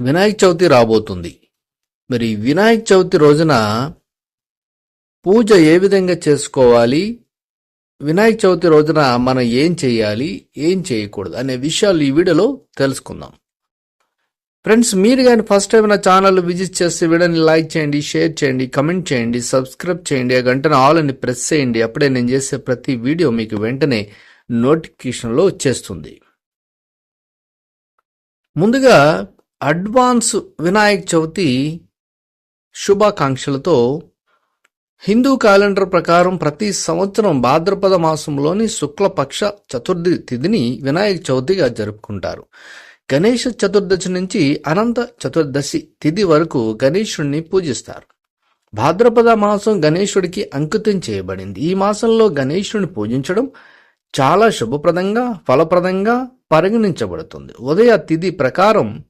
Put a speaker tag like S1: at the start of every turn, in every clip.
S1: వినాయక చవితి రాబోతుంది. మరి వినాయక చవితి రోజున పూజ ఏ విధంగా చేసుకోవాలి? వినాయక చవితి రోజున మనం ఏం చేయాలి? ఏం చేయకూడదు? అనే విషయాలు ఈ వీడియోలో తెలుసుకుందాం. ఫ్రెండ్స్ మీరు కానీ ఫస్ట్ టైం నా ఛానల్ విజిట్ చేస్తే వీడియోని లైక్ చేయండి షేర్ చేయండి కమెంట్ చేయండి సబ్స్క్రైబ్ చేయండి ఆ గంటను ఆల్ అని ప్రెస్ చేయండి. అప్పుడే నేను చేసే ప్రతి వీడియో మీకు వెంటనే నోటిఫికేషన్లో వచ్చేస్తుంది. ముందుగా అడ్వాన్స్ వినాయక చవితి శుభాకాంక్షలతో హిందూ క్యాలెండర్ ప్రకారం ప్రతి సంవత్సరం భాద్రపద మాసంలోని శుక్లపక్ష చతుర్థి తిథిని వినాయక చవితిగా జరుపుకుంటారు. గణేష చతుర్దశి నుంచి అనంత చతుర్దశి తిథి వరకు గణేశుడిని పూజిస్తారు. భాద్రపద మాసం గణేశుడికి అంకితం చేయబడింది. ఈ మాసంలో గణేశుడిని పూజించడం చాలా శుభప్రదంగా ఫలప్రదంగా పరిగణించబడుతుంది. ఉదయ తిథి ప్రకారం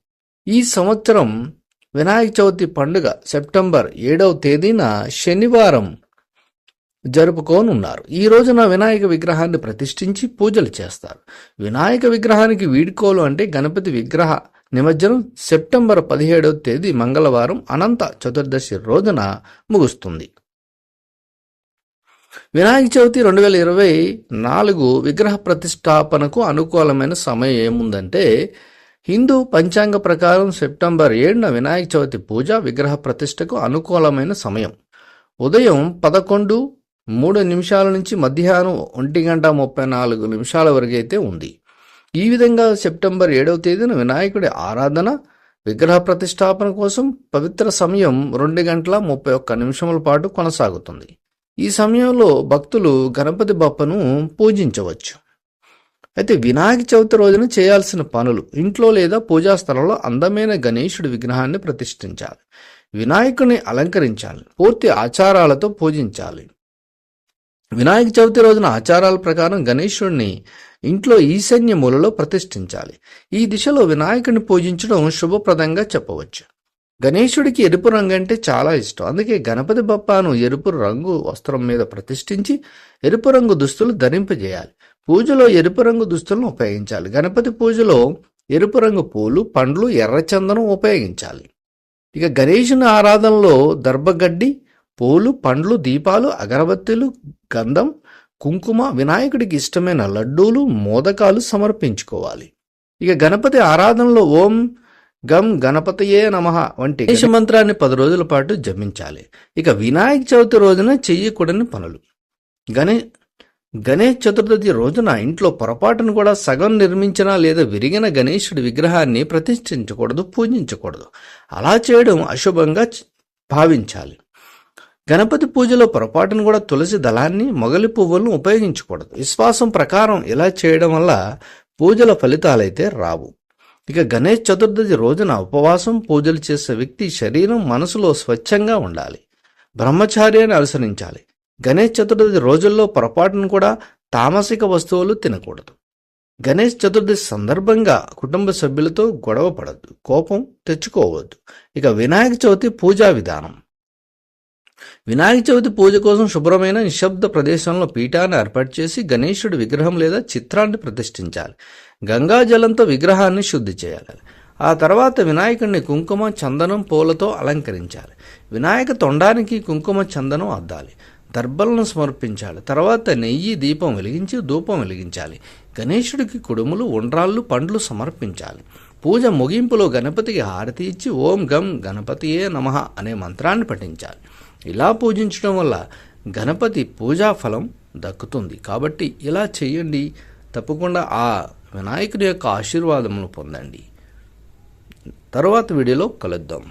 S1: ఈ సంవత్సరం వినాయక చవితి పండుగ సెప్టెంబర్ ఏడవ తేదీన శనివారం జరుపుకోనున్నారు. ఈ రోజున వినాయక విగ్రహాన్ని ప్రతిష్ఠించి పూజలు చేస్తారు. వినాయక విగ్రహానికి వీడుకోలు అంటే గణపతి విగ్రహ నిమజ్జనం సెప్టెంబర్ పదిహేడవ తేదీ మంగళవారం అనంత చతుర్దశి రోజున ముగుస్తుంది. వినాయక చవితి రెండు వేల ఇరవై నాలుగు విగ్రహ ప్రతిష్టాపనకు అనుకూలమైన సమయం ఏముందంటే హిందూ పంచాంగ ప్రకారం సెప్టెంబర్ ఏడున వినాయక చవితి పూజ విగ్రహ ప్రతిష్టకు అనుకూలమైన సమయం. ఉదయం పదకొండు మూడు నిమిషాల నుంచి మధ్యాహ్నం ఒంటి గంట ముప్పై నాలుగు నిమిషాల వరకు అయితే ఉంది. ఈ విధంగా సెప్టెంబర్ ఏడవ తేదీన వినాయకుడి ఆరాధన విగ్రహ ప్రతిష్టాపన కోసం పవిత్ర సమయం రెండు గంటల ముప్పై ఒక్క నిమిషముల పాటు కొనసాగుతుంది. ఈ సమయంలో భక్తులు గణపతి బప్పను పూజించవచ్చు. అయితే వినాయక చవితి రోజున చేయాల్సిన పనులు ఇంట్లో లేదా పూజా స్థలంలో అందమైన గణేశుడి విగ్రహాన్ని ప్రతిష్ఠించాలి. వినాయకుని అలంకరించాలి. పూర్తి ఆచారాలతో పూజించాలి. వినాయక చవితి రోజున ఆచారాల ప్రకారం గణేశుడిని ఇంట్లో ఈశాన్య మూలలో ప్రతిష్ఠించాలి. ఈ దిశలో వినాయకుని పూజించడం శుభప్రదంగా చెప్పవచ్చు. గణేశుడికి ఎరుపు రంగు అంటే చాలా ఇష్టం. అందుకే గణపతి బప్పాను ఎరుపు రంగు వస్త్రం మీద ప్రతిష్ఠించి ఎరుపు రంగు దుస్తులు ధరింపజేయాలి. పూజలో ఎరుపు రంగు దుస్తులను ఉపయోగించాలి. గణపతి పూజలో ఎరుపు రంగు పూలు పండ్లు ఎర్రచందనం ఉపయోగించాలి. ఇక గణేశుని ఆరాధనలో దర్భగడ్డి పూలు పండ్లు దీపాలు అగరబత్తీలు గంధం కుంకుమ వినాయకుడికి ఇష్టమైన లడ్డూలు మోదకాలు సమర్పించుకోవాలి. ఇక గణపతి ఆరాధనలో ఓం గం గణపతయే నమ వంటి గణేష మంత్రాన్ని పది రోజుల పాటు జపించాలి. ఇక వినాయక చవితి రోజున చెయ్యకూడని పనులు. గణే గణేష్ చతుర్దశి రోజున ఇంట్లో పొరపాటును కూడా సగం నిర్మించిన లేదా విరిగిన గణేశుడి విగ్రహాన్ని ప్రతిష్ఠించకూడదు పూజించకూడదు. అలా చేయడం అశుభంగా భావించాలి. గణపతి పూజలో పొరపాటును కూడా తులసి దళాన్ని మొగలి పువ్వులను ఉపయోగించకూడదు. విశ్వాసం ప్రకారం ఇలా చేయడం వల్ల పూజల ఫలితాలైతే రావు. ఇక గణేష్ చతుర్దశి రోజున ఉపవాసం పూజలు చేసే వ్యక్తి శరీరం మనసులో స్వచ్ఛంగా ఉండాలి. బ్రహ్మచార్యాన్ని అనుసరించాలి. గణేష్ చతుర్థి రోజుల్లో పొరపాటును కూడా తామసిక వస్తువులు తినకూడదు. గణేష్ చతుర్థి సందర్భంగా కుటుంబ సభ్యులతో గొడవ పడద్దు కోపం తెచ్చుకోవద్దు. ఇక వినాయక చవితి పూజా విధానం. వినాయక చవితి పూజ కోసం శుభ్రమైన నిశ్శబ్ద ప్రదేశంలో పీఠాన్ని ఏర్పాటు చేసి గణేశుడి విగ్రహం లేదా చిత్రాన్ని ప్రతిష్ఠించాలి. గంగా జలంతో విగ్రహాన్ని శుద్ధి చేయాలి. ఆ తర్వాత వినాయకుడిని కుంకుమ చందనం పూలతో అలంకరించాలి. వినాయక తొండానికి కుంకుమ చందనం అద్దాలి. దర్భలను సమర్పించాలి. తర్వాత నెయ్యి దీపం వెలిగించి ధూపం వెలిగించాలి. గణేశుడికి కుడుములు ఉండ్రాళ్ళు పండ్లు సమర్పించాలి. పూజ ముగింపులో గణపతికి హారతి ఇచ్చి ఓం గం గణపతియే నమః అనే మంత్రాన్ని పఠించాలి. ఇలా పూజించడం వల్ల గణపతి పూజా ఫలం దక్కుతుంది. కాబట్టి ఇలా చేయండి. తప్పకుండా ఆ వినాయకుడి యొక్క ఆశీర్వాదములు పొందండి. తర్వాత వీడియోలో కలుద్దాం.